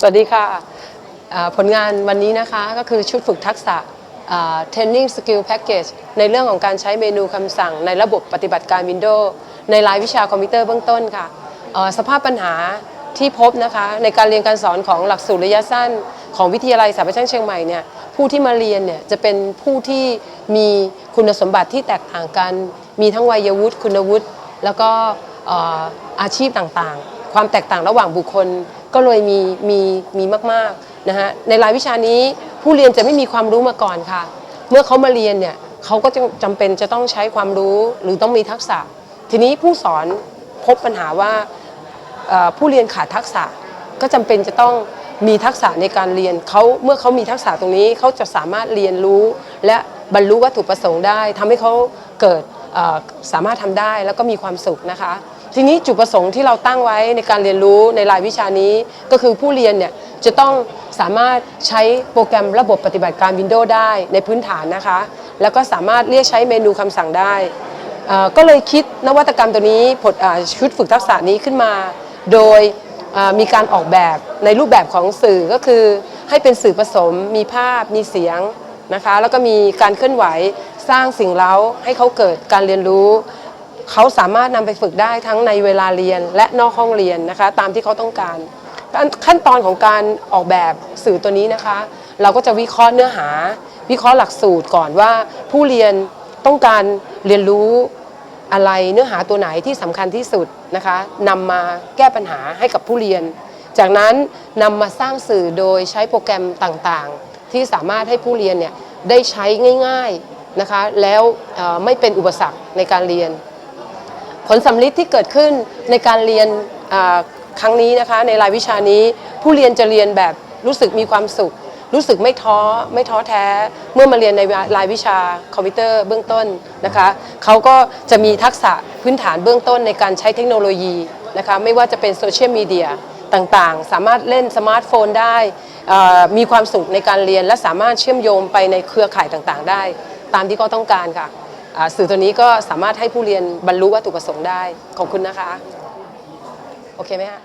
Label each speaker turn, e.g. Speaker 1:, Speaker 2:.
Speaker 1: สวัสดีค่ะผลงานวันนี้นะคะก็คือชุดฝึกทักษะ Training Skill Package ในเรื่องของการใช้เมนูคำสั่ง ในระบบปฏิบัติการ Windows ในรายวิชาคอมพิวเตอร์เบื้องต้นค่ะสภาพปัญหาที่พบนะคะในการเรียนการสอนของหลักสูตรระยะสั้น ของวิทยาลัยสถาปัตยช่างเชียงใหม่เนี่ยผู้ที่มาเรียนเนี่ยจะเป็นผู้ที่มีคุณสมบัติที่แตกต่างกัน มีทั้งวัยวุฒิคุณวุฒิแล้วก็อาชีพต่างๆ ความแตกต่างระหว่างบุคคล ก็เลยมีมีมีมากๆนะฮะในรายวิชานี้ผู้เรียนจะไม่มีความรู้มาก่อนค่ะ เมื่อเขามาเรียนเนี่ยเขาก็จะจำเป็นจะต้องใช้ความรู้หรือต้องมีทักษะ ทีนี้ผู้สอนพบปัญหาว่าผู้เรียนขาดทักษะก็จำเป็นจะต้องมีทักษะในการเรียนเขาเมื่อเขามีทักษะตรงนี้เขาจะสามารถเรียนรู้ และบรรลุวัตถุประสงค์ได้ทำให้เขาเกิดสามารถทำได้แล้วก็มีความสุขนะคะ ทีนี้จุดประสงค์ที่เราตั้งไว้ในการเรียนรู้ในรายวิชานี้ ก็คือผู้เรียนเนี่ยจะต้องสามารถใช้โปรแกรมระบบปฏิบัติการ Windows ได้ในพื้นฐานนะคะ แล้วก็สามารถเรียกใช้เมนูคำสั่งได้ ก็เลยคิดนวัตกรรมตัวนี้ผลชุดฝึกทักษะนี้ขึ้นมา โดยมีการออกแบบในรูปแบบของสื่อก็คือให้เป็นสื่อผสม มีภาพมีเสียงนะคะ แล้วก็มีการเคลื่อนไหวสร้างสิ่งเร้าให้เขาเกิดการเรียนรู้ เขาสามารถนำไปฝึกได้ทั้งในเวลาเรียนและนอกห้องเรียนนะคะ ตามที่เขาต้องการขั้นตอนของการออกแบบสื่อตัวนี้นะคะ เราก็จะวิเคราะห์เนื้อหา วิเคราะห์หลักสูตรก่อนว่า ผู้เรียนต้องการเรียนรู้อะไรเนื้อหาตัวไหนที่สำคัญที่สุดนะคะนำมาแก้ปัญหาให้กับผู้เรียน จากนั้นนำมาสร้างสื่อโดยใช้โปรแกรมต่างๆ ที่สามารถให้ผู้เรียนเนี่ยได้ใช้ง่าย ๆนะคะ แล้วไม่เป็นอุปสรรคในการเรียน ผลสำลิดที่เกิดขึ้นในการเรียนครั้งนี้นะคะ ในรายวิชานี้ ผู้เรียนจะเรียนแบบรู้สึกมีความสุข รู้สึกไม่ท้อไม่ท้อแท้ เมื่อมาเรียนในรายวิชาคอมพิวเตอร์เบื้องต้นนะคะเขาก็จะมีทักษะพื้นฐานเบื้องต้นในการใช้เทคโนโลยีนะคะไม่ว่าจะเป็นโซเชียลมีเดียต่างๆ สามารถเล่นสมาร์ทโฟนได้ มีความสุขในการเรียนและสามารถเชื่อมโยงไปในเครือข่ายต่างๆ ได้ ตามที่เขาต้องการค่ะ สื่อตัวนี้ก็สามารถให้ผู้เรียนบรรลุวัตถุประสงค์ได้ ขอบคุณนะคะ โอเคไหมฮะ